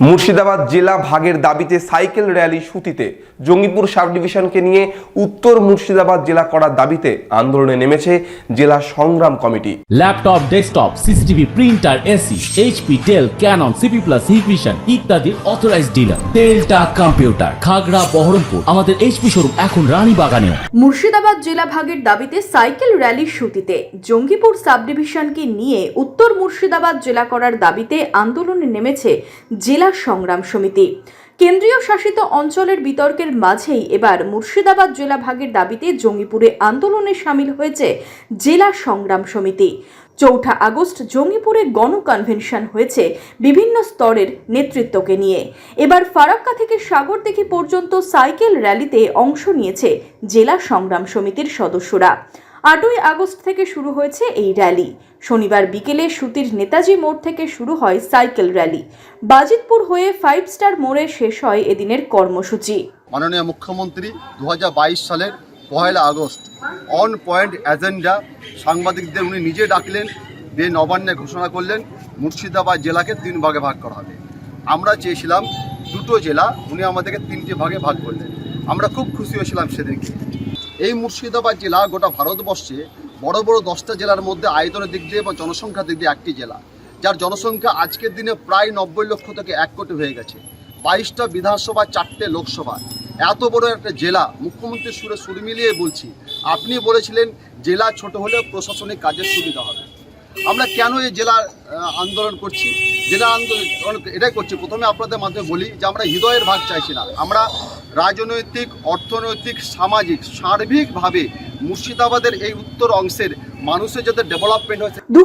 মুর্শিদাবাদ জেলা ভাগের দাবিতে সাইকেল র্যালি সুতিতে। জঙ্গিপুর সাব ডিভিশনকে নিয়ে উত্তর মুর্শিদাবাদ জেলা করার দাবিতে আন্দোলনে নেমেছে জেলা সংগ্রাম committee. Laptop desktop CCTV printer AC HP Dell Canon CP plus Hikvision ইত্যাদির authorise dealer Telta computer Khagra Baharampur আমাদের এইচপি শোরুম এখন রানীবাগানেও মুর্শিদাবাদ জেলা ভাগের দাবিতে সাইকেল র্যালির সুতিতে। জঙ্গিপুর সাব ডিভিশনকে নিয়ে উত্তর মুর্শিদাবাদ জেলা করার দাবিতে আন্দোলনে নেমেছে জেলা সংগ্রাম সমিতি। কেন্দ্রীয় শাসিত অঞ্চলের বিতর্কের মাঝেই এবার মুর্শিদাবাদ জেলা ভাগের দাবিতে জঙ্গিপুরে আন্দোলনে সামিল হয়েছে জেলা সংগ্রাম সমিতি। চৌঠা আগস্ট জঙ্গিপুরে গণ কনভেনশন হয়েছে বিভিন্ন স্তরের নেতৃত্বকে নিয়ে। এবার ফারাক্কা থেকে সাগরদিঘি পর্যন্ত সাইকেল র্যালিতে অংশ নিয়েছে জেলা সংগ্রাম সমিতির সদস্যরা। আটই আগস্ট থেকে শুরু হয়েছে এই র্যালি। শনিবার বিকেলে সুতির নেতাজি মোড় থেকে শুরু হয় সাইকেল র্যালি। বাজিতপুর হয়ে ফাইভ স্টার মোড়ে শেষ হয় এদিনের কর্মসূচি। মাননীয় মুখ্যমন্ত্রী দু হাজার বাইশ সালের পয়লা আগস্ট, অন পয়েন্ট এজেন্ডা, সাংবাদিকদের উনি নিজে ডাকলেন দিয়ে নবান্নে ঘোষণা করলেন, মুর্শিদাবাদ জেলাকে তিন ভাগে ভাগ করা হবে। আমরা চেয়েছিলাম দুটো জেলা, উনি আমাদেরকে তিনটে ভাগে ভাগ করলেন। আমরা খুব খুশি হয়েছিলাম সেদিনকে। এই মুর্শিদাবাদ জেলা গোটা ভারতবর্ষে বড় বড় দশটা জেলার মধ্যে আয়তনের দিক দিয়ে বা জনসংখ্যার দিক দিয়ে একটি জেলা। যার জনসংখ্যা আজকের দিনে প্রায় নব্বই লক্ষ থেকে এক কোটি হয়ে গেছে। বাইশটা বিধানসভা, চারটে লোকসভা। এত বড় একটা জেলা মুখ্যমন্ত্রীর সুরে সুর মিলিয়ে বলছি, আপনি বলেছিলেন জেলা ছোট হলেও প্রশাসনিক কাজের সুবিধা হবে। আমরা কেন এই জেলা আন্দোলন করছি? জেলা আন্দোলন, এটাই করছি। প্রথমে আপনাদের মাধ্যমে বলি যে আমরা হৃদয়ের ভাগ চাইছি না। আমরা রাজনৈতিক, অর্থনৈতিক, সামাজিক, সার্বিকভাবে মুর্শিদাবাদের এই উত্তর অংশের মানুষের যাতে ডেভেলপমেন্ট হয়েছে। দু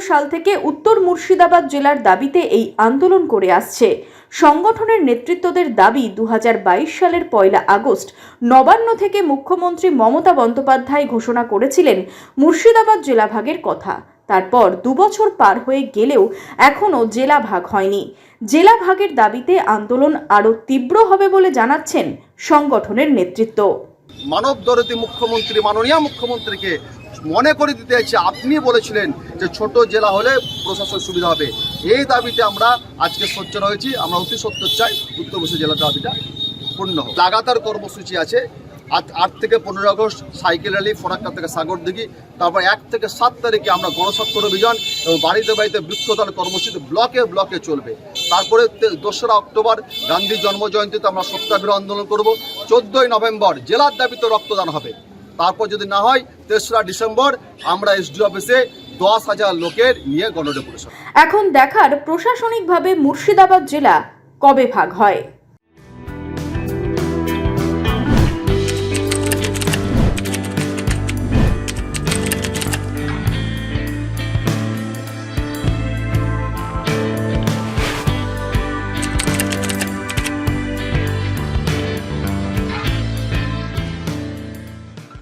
সাল থেকে উত্তর মুর্শিদাবাদ জেলার দাবিতে এই আন্দোলন করে আসছে। সংগঠনের নেতৃত্বদের দাবি দু হাজার বাইশ সালের পয়লা আগস্ট নবান্ন থেকে মুখ্যমন্ত্রী মমতা বন্দ্যোপাধ্যায় ঘোষণা করেছিলেন মুর্শিদাবাদ জেলা ভাগের কথা। তারপর দুবছর পার হয়ে গেলেও এখনও জেলা ভাগ হয়নি। জেলা ভাগের দাবিতে আন্দোলন আরও তীব্র হবে বলে জানাচ্ছেন সংগঠনের নেতৃত্ব। মানব দরদি মুখ্যমন্ত্রী, মাননীয় মুখ্যমন্ত্রীকে মনে করে দিতে চাইছি, আপনি বলেছিলেন যে ছোট জেলা হলে প্রশাসন সুবিধা হবে। এই দাবিতে আমরা আজকে সোচ্চার হয়েছি আমরা অতি সত্য চাই উত্তর জেলার দাবিটা পূর্ণ লাগাতার কর্মসূচি আছে আট থেকে পনেরো আগস্ট সাইকেল র্যালি ফরাক্কা থেকে সাগরদিঘি তারপর এক থেকে সাত তারিখে আমরা গণস্বাক্ষর অভিযান এবং বাড়িতে বাড়িতে বৃক্ষদান কর্মসূচি ব্লকে ব্লকে চলবে। তারপরে দোসরা অক্টোবর গান্ধী জন্মজয়ন্তীতে আমরা সত্যাগ্রহ আন্দোলন করব। চোদ্দোই নভেম্বর জেলার দাবিতে রক্তদান হবে। তারপর যদি না হয়, তেসরা ডিসেম্বর আমরা এসডি অফিসে দশ হাজার লোকের নিয়ে গণডেপুটেশন এখন দেখার প্রশাসনিকভাবে মুর্শিদাবাদ জেলা কবে ভাগ হয়?